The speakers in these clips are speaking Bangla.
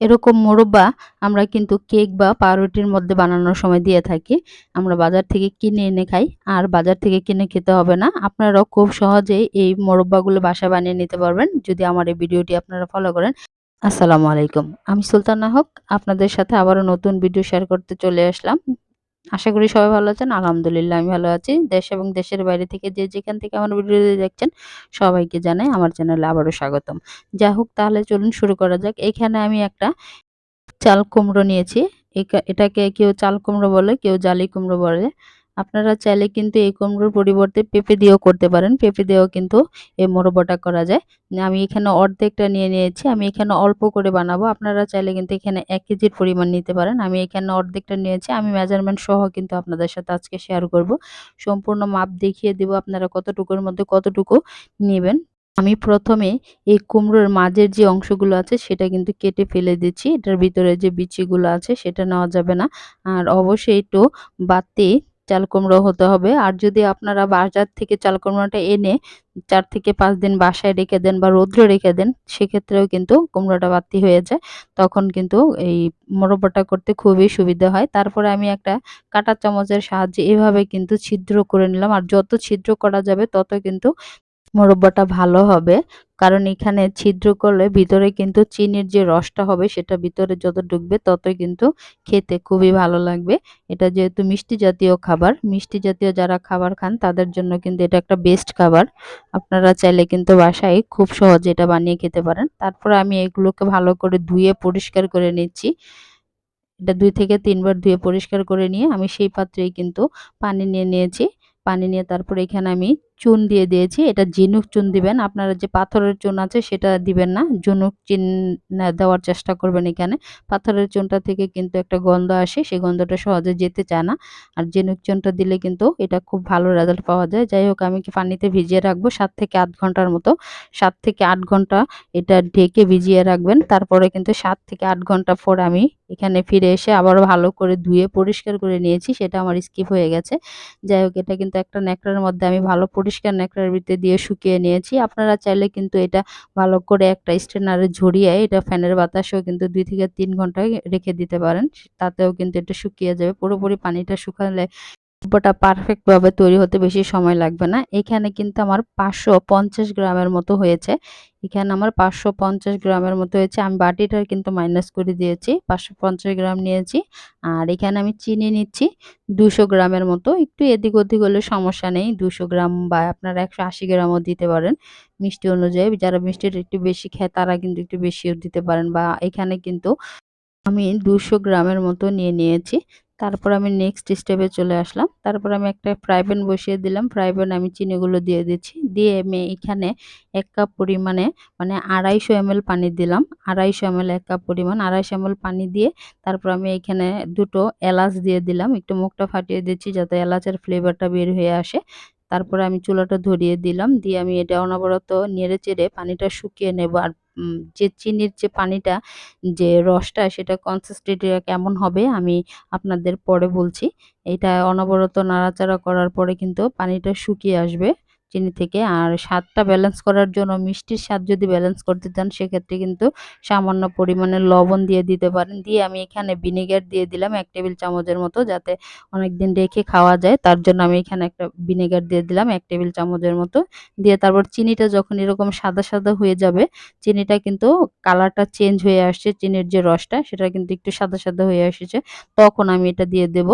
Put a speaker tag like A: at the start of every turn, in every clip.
A: এরকম মোরব্বা আমরা কিন্তু কেক বা পাউরুটির মধ্যে বানানোর সময় দিয়ে থাকি। আমরা বাজার থেকে কিনে এনে খাই, আর বাজার থেকে কিনে খেতে হবে না। আপনারাও খুব সহজেই এই মোরব্বাগুলো বাসা বানিয়ে নিতে পারবেন। যদি আমার এই ভিডিওটি আপনারা ফলো করেন। আসসালামু আলাইকুম, আমি সুলতানা হক। আপনাদের সাথে আবারও নতুন ভিডিও শেয়ার করতে চলে আসলাম। আশা করি সবাই ভালো আছেন। আলহামদুলিল্লাহ, আমি ভালো আছি। দেশ এবং দেশের বাইরে থেকে যে যেখান থেকে আমার ভিডিও দেখছেন, সবাইকে জানাই আমার চ্যানেলে আবারও স্বাগতম। যা হোক, তাহলে চলুন শুরু করা যাক। এখানে আমি একটা চাল কুমড়ো নিয়েছি। এটাকে কেউ চাল কুমড়ো বলে, কেউ জালি কুমড়ো বলে। আপনারা চাইলে কিন্তু এই কুমড়োর পরিবর্তে পেঁপে দিয়েও করতে পারেন। পেঁপে দিয়েও কিন্তু এই মোরব্বাটা করা যায়। আমি এখানে অর্ধেকটা নিয়ে নিয়েছি। আমি এখানে অল্প করে বানাবো। আপনারা চাইলে কিন্তু এখানে এক কেজির পরিমাণ নিতে পারেন। আমি এখানে অর্ধেকটা নিয়েছি। আমি মেজারমেন্ট সহ কিন্তু আপনাদের সাথে আজকে শেয়ার করব। সম্পূর্ণ মাপ দেখিয়ে দেবো আপনারা কতটুকুর মধ্যে কতটুকু নেবেন। আমি প্রথমে এই কুমড়োর মাঝের যে অংশগুলো আছে, সেটা কিন্তু কেটে ফেলে দিচ্ছি। এটার ভিতরে যে বিচিগুলো আছে, সেটা নেওয়া যাবে না। আর অবশ্যই একটু বাতি চাল কুমড়ো হতে হবে। আর যদি আপনারা বাজার থেকে চাল কুমড়োটা এনে চার থেকে পাঁচ দিন বাসায় রেখে দেন বা রৌদ্রে রেখে দেন, সেক্ষেত্রেও কিন্তু কুমড়োটা বাতি হয়ে যায়। তখন কিন্তু এই মোরব্বাটা করতে খুবই সুবিধা হয়। তারপরে আমি একটা কাটা চামচের সাহায্যে এভাবে কিন্তু ছিদ্র করে নিলাম। আর যত ছিদ্র করা যাবে, তত কিন্তু মোরব্বাটা ভালো হবে। কারণ এখানে ছিদ্র করলে ভিতরে কিন্তু চিনির যে রসটা হবে সেটা ভিতরে যত ঢুকবে ততই কিন্তু খেতে খুবই ভালো লাগবে। এটা যেহেতু মিষ্টি জাতীয় খাবার, মিষ্টি জাতীয় যারা খাবার খান তাদের জন্য কিন্তু এটা একটা বেস্ট খাবার। আপনারা চাইলে কিন্তু বাসায় খুব সহজে এটা বানিয়ে খেতে পারেন। তারপরে আমি এগুলোকে ভালো করে ধুয়ে পরিষ্কার করে নিচ্ছি। এটা দুই থেকে তিনবার ধুয়ে পরিষ্কার করে নিয়ে আমি সেই পাত্রেই কিন্তু পানি নিয়ে নিয়েছি। পানি নিয়ে তারপরে এখানে আমি চুন দিয়ে দিয়েছি, এটা ঝিনুক চুন দিবেন। আপনারা যে পাথরের চুন আছে সেটা দিবেন না, ঝিনুক চিন দেওয়ার চেষ্টা করবেন এখানে। পাথরের চুনটা থেকে কিন্তু একটা গন্ধ আসে, সেই গন্ধটা সহজে যেতে চায় না। আর ঝিনুক চুনটা দিলে কিন্তু এটা খুব ভালো রেজাল্ট পাওয়া যায়। যাই হোক, আমি কি পানিতে ভিজিয়ে রাখব? সাত থেকে আট ঘণ্টার মতো। সাত থেকে আট ঘণ্টা এটা ঢেকে ভিজিয়ে রাখবেন। তারপরে কিন্তু সাত থেকে আট ঘণ্টা পর আমি এখানে ফিরে এসে আবার ভালো করে ধুয়ে পরিষ্কার করে নিয়েছি, সেটা আমার স্কিপ হয়ে গেছে। যাই হোক, এটা কিন্তু একটা ন্যাকড়ার মধ্যে আমি ভালো পরিষ্কার ন্যাকড়ার ভিতরে দিয়ে শুকিয়ে নিয়েছি। আপনারা চাইলে কিন্তু এটা ভালো করে একটা স্ট্রেনারে ঝরিয়ে এটা ফ্যানের বাতাসেও কিন্তু দুই থেকে তিন ঘন্টায় রেখে দিতে পারেন। তাতেও কিন্তু এটা শুকিয়ে যাবে। পুরোপুরি পানিটা শুকালে গল্পটা পারফেক্টভাবে তৈরি হতে বেশি সময় লাগবে না। এখানে কিন্তু আমার পাঁচশো পঞ্চাশ গ্রামের মতো হয়েছে। এখানে আমার পাঁচশো পঞ্চাশ গ্রামের মতো হয়েছে। আমি বাটিটার কিন্তু মাইনাস করে দিয়েছি, পাঁচশো পঞ্চাশ গ্রাম নিয়েছি। আর এখানে আমি চিনি নিচ্ছি, দুশো গ্রামের মতো। একটু এদিক ওদিক হলে সমস্যা নেই, দুশো গ্রাম বা আপনারা একশো আশি গ্রামও দিতে পারেন। মিষ্টি অনুযায়ী যারা মিষ্টিটা একটু বেশি খায় তারা কিন্তু একটু বেশিও দিতে পারেন। বা এখানে কিন্তু আমি দুশো গ্রামের মতো নিয়ে নিয়েছি। তারপর আমি নেক্সট স্টেপে চলে আসলাম। তারপর আমি একটা ফ্রাই প্যান বসিয়ে দিলাম। ফ্রাই প্যান আমি চিনিগুলো দিয়ে দিচ্ছি। দিয়ে আমি এখানে এক কাপ পরিমাণে মানে আড়াইশো এম পানি দিলাম। আড়াইশো এম এক কাপ পরিমাণ আড়াইশো এম পানি দিয়ে তারপর আমি এখানে দুটো এলাচ দিয়ে দিলাম। একটু মুখটা ফাটিয়ে দিচ্ছি যাতে এলাচের ফ্লেভারটা বের হয়ে আসে। তারপরে আমি চুলাটা ধরিয়ে দিলাম। দিয়ে আমি এটা অনবরত নেড়ে চেড়ে পানিটা শুকিয়ে নেব। আর যে চিনির যে পানিটা, যে রসটা, সেটা কনসিস্টেন্ট কেমন হবে, আমি আপনাদের পরে বলছি। এটা অনবরত নাড়াচাড়া করার পরে কিন্তু পানিটা শুকিয়ে আসবে। চিনি থেকে। আর স্বাদটা ব্যালেন্স করার জন্য মিষ্টির স্বাদ যদি ব্যালেন্স করতে চান, সেক্ষেত্রে কিন্তু সামান্য পরিমাণে লবণ দিয়ে দিতে পারেন। দিয়ে আমি এখানে ভিনেগার দিয়ে দিলাম এক টেবিল চামচের মতো, যাতে অনেক দিন রেখে খাওয়া যায়। তার জন্য আমি এখানে একটা ভিনেগার দিয়ে দিলাম এক টেবিল চামচের মতো। দিয়ে তারপর চিনিটা যখন এরকম সাদা সাদা হয়ে যাবে, চিনিটা কিন্তু কালারটা চেঞ্জ হয়ে আসছে, চিনির যে রসটা, সেটা কিন্তু একটু সাদা সাদা হয়ে এসেছে। তখন আমি এটা দিয়ে দেব।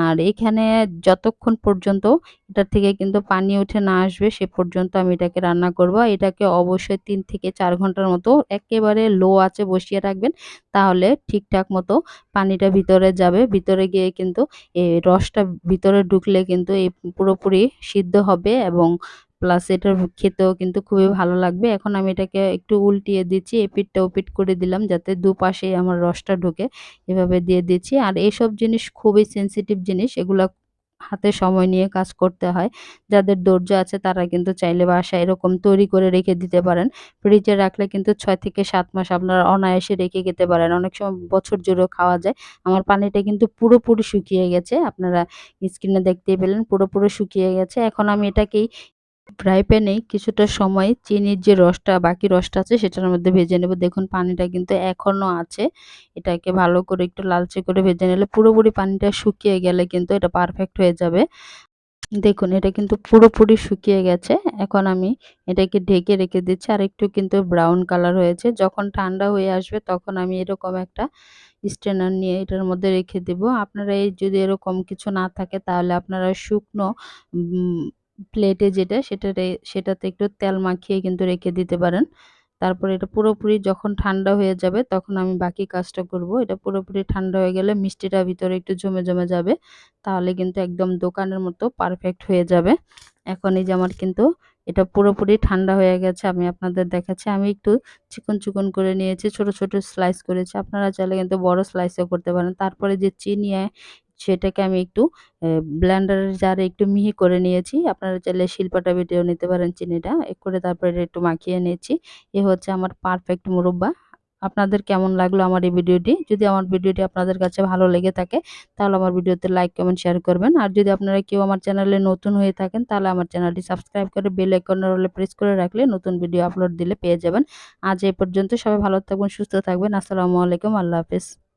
A: আর এখানে যতক্ষণ পর্যন্ত এটার থেকে কিন্তু পানি উঠে না আসবে সে পর্যন্ত আমি এটাকে রান্না করব। এটাকে অবশ্যই তিন থেকে চার ঘণ্টার মতো একেবারে লো আছে বসিয়ে রাখবেন, তাহলে ঠিকঠাক মতো পানিটা ভিতরে যাবে। ভিতরে গিয়ে কিন্তু এই রসটা ভিতরে ঢুকলে কিন্তু এই পুরোপুরি সিদ্ধ হবে এবং প্লাস এটার খেতেও কিন্তু খুবই ভালো লাগবে। এখন আমি এটাকে একটু উল্টিয়ে দিচ্ছি, এপিটটা ওপিট করে দিলাম যাতে দুপাশে আমার রসটা ঢুকে। এভাবে দিয়ে দিচ্ছি। আর এইসব জিনিস খুবই সেন্সিটিভ জিনিস, এগুলা হাতে সময় নিয়ে কাজ করতে হয়। যাদের ধৈর্য আছে তারা কিন্তু চাইলে বাসায় এরকম তৈরি করে রেখে দিতে পারেন। ফ্রিজে রাখলে কিন্তু ছয় থেকে সাত মাস আপনারা অনায়াসে রেখে খেতে পারেন। অনেক সময় বছর জুড়েও খাওয়া যায়। আমার পানিটা কিন্তু পুরোপুরি শুকিয়ে গেছে। আপনারা স্ক্রিনে দেখতেই পেলেন, পুরোপুরি শুকিয়ে গেছে। এখন আমি এটাকেই ফ্রাই প্যানেই কিছুটা সময় চিনির যে রসটা, বাকি রসটা আছে সেটার মধ্যে ভেজে নেব। দেখুন, পানিটা কিন্তু এখনও আছে। এটাকে ভালো করে একটু লালচে করে ভেজে নিলে পুরোপুরি পানিটা শুকিয়ে গেলে কিন্তু এটা পারফেক্ট হয়ে যাবে। দেখুন, এটা কিন্তু পুরোপুরি শুকিয়ে গেছে। এখন আমি এটাকে ঢেকে রেখে দিচ্ছি। আর একটু কিন্তু ব্রাউন কালার হয়েছে। যখন ঠান্ডা হয়ে আসবে তখন আমি এরকম একটা স্ট্রেনার নিয়ে এটার মধ্যে রেখে দেব। আপনারা এই যদি এরকম কিছু না থাকে তাহলে আপনারা শুকনো প্লেটে যেটা সেটা সেটাতে একটু তেল মাখিয়ে কিন্তু রেখে দিতে পারেন। তারপরে এটা পুরোপুরি যখন ঠান্ডা হয়ে যাবে তখন আমি বাকি কাজটা করব। এটা পুরোপুরি ঠান্ডা হয়ে গেলে মিষ্টিটা ভিতরে একটু জমে জমে যাবে। তাহলে কিন্তু একদম দোকানের মতো পারফেক্ট হয়ে যাবে। এখন এই যে আমার কিন্তু এটা পুরোপুরি ঠান্ডা হয়ে গেছে, আমি আপনাদের দেখাচ্ছি। আমি একটু চিকন চিকন করে নিয়েছি, ছোট ছোট স্লাইস করেছি। আপনারা চাইলে কিন্তু বড় স্লাইসও করতে পারেন। তারপরে যে চিনি সেটাকে আমি একটু ব্লেন্ডারের জারে একটু মিহি করে নিয়েছি। আপনারা চাইলে শিল্পাটা বেটেও নিতে পারেন চিনিটা। এক করে তারপরে একটু মাখিয়ে নিয়েছি। এ হচ্ছে আমার পারফেক্ট মুরব্বা। আপনাদের কেমন লাগল আমার এই ভিডিওটি? যদি আমার ভিডিওটি আপনাদের কাছে ভালো লেগে থাকে, তাহলে আমার ভিডিওতে লাইক কমেন্ট শেয়ার করবেন। আর যদি আপনারা কেউ আমার চ্যানেলে নতুন হয়ে থাকেন, তাহলে আমার চ্যানেলটি সাবস্ক্রাইব করে বেল আইকনের হলে প্রেস করে রাখলে নতুন ভিডিও আপলোড দিলে পেয়ে যাবেন। আজ এই পর্যন্ত সবাই ভালো থাকবেন, সুস্থ থাকবেন। আসসালামু আলাইকুম, আল্লাহ হাফেজ।